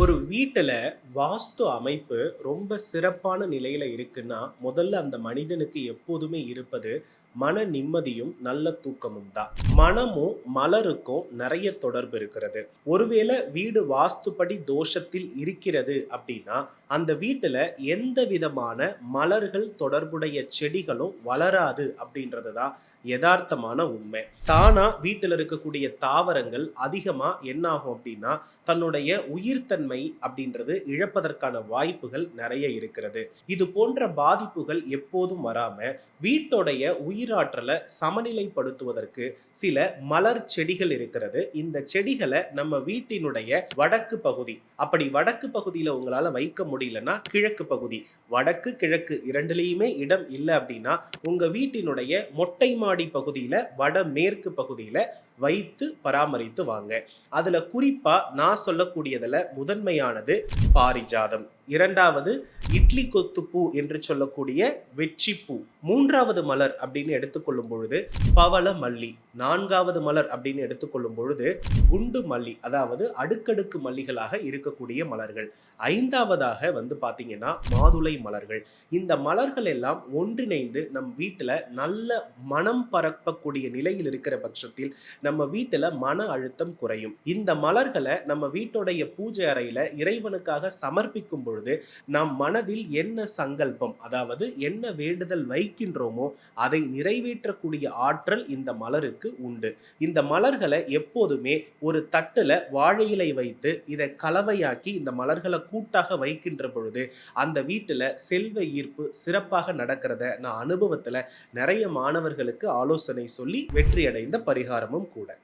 ஒரு வீட்டில் வாஸ்து அமைப்பு ரொம்ப சிறப்பான நிலையில் இருக்குன்னா, முதல்ல அந்த மனிதனுக்கு எப்போதுமே இருப்பது மன நிம்மதியும், நல்ல தூக்கமும் தான். மனமும், மலருக்கும் நிறைய தொடர்பு இருக்கிறது. ஒருவேளை வீடு வாஸ்துப்படி தோஷத்தில் இருக்கிறது அப்படின்னா அந்த வீட்டில் எந்த விதமான மலர்கள் தொடர்புடைய செடிகளும் வளராது அப்படின்றது தான் எதார்த்தமான உண்மை. தானா வீட்டில் இருக்கக்கூடிய தாவரங்கள் அதிகமாக என்னாகும் அப்படின்னா தன்னுடைய உயிர்த்த நிலைத்தன்மை அப்படின்றது இழப்பதற்கான வாய்ப்புகள் நிறைய இருக்கிறது. இது போன்ற பாதிப்புகள் எப்போதும் வராம, வீட்டோடைய உயிராற்றலை சமநிலைப்படுத்துவதற்கு சில மலர் செடிகள் இருக்கிறது. இந்த செடிகளை நம்ம வீட்டினுடைய வடக்கு பகுதி, அப்படி வடக்கு பகுதியில உங்களால வைக்க முடியலன்னா, கிழக்கு பகுதி. வடக்கு, கிழக்கு இரண்டுலேயுமே இடம் இல்லை அப்படின்னா உங்க வீட்டினுடைய மொட்டை மாடி பகுதியில வடமேற்கு பகுதியில வைத்து பராமரித்து வாங்க. அதில் குறிப்பாக நான் சொல்லக்கூடியதில் முதன்மையானது பாரிஜாதம். இரண்டாவது இட்லி கொத்துப்பூ என்று சொல்லக்கூடிய வெற்றிப்பூ. மூன்றாவது மலர் அப்படின்னு எடுத்துக்கொள்ளும் பொழுது பவளமல்லி. 4வது மலர் அப்படின்னு எடுத்துக்கொள்ளும் பொழுது குண்டு மல்லி. அதாவது அடுக்கடுக்கு மல்லிகளாக இருக்கக்கூடிய மலர்கள். ஐந்தாவதாக வந்து பார்த்தீங்கன்னா, மாதுளை மலர்கள். இந்த மலர்கள் எல்லாம் ஒன்றிணைந்து நம் வீட்டில் நல்ல மனம் பரப்பக்கூடிய நிலையில் இருக்கிற பட்சத்தில், நம்ம வீட்டில் மன அழுத்தம் குறையும். இந்த மலர்களை நம்ம வீட்டுடைய பூஜை அறையில் இறைவனுக்காக சமர்ப்பிக்கும் பொழுது, நம் மனதில் என்ன சங்கல்பம், அதாவது என்ன வேண்டுதல் வைக்கின்றோமோ, அதை நிறைவேற்றக்கூடிய ஆற்றல் இந்த மலருக்கு உண்டு. இந்த மலர்களை எப்போதுமே ஒரு தட்டில் வாழையிலை வைத்து, இதை கலவையாக்கி இந்த மலர்களை கூட்டாக வைக்கின்ற பொழுது, அந்த வீட்டில் செல்வ ஈர்ப்பு சிறப்பாக நடக்கிறத நான் அனுபவத்தில் நிறைய மாணவர்களுக்கு ஆலோசனை சொல்லி வெற்றியடைந்த பரிகாரமும் கூட.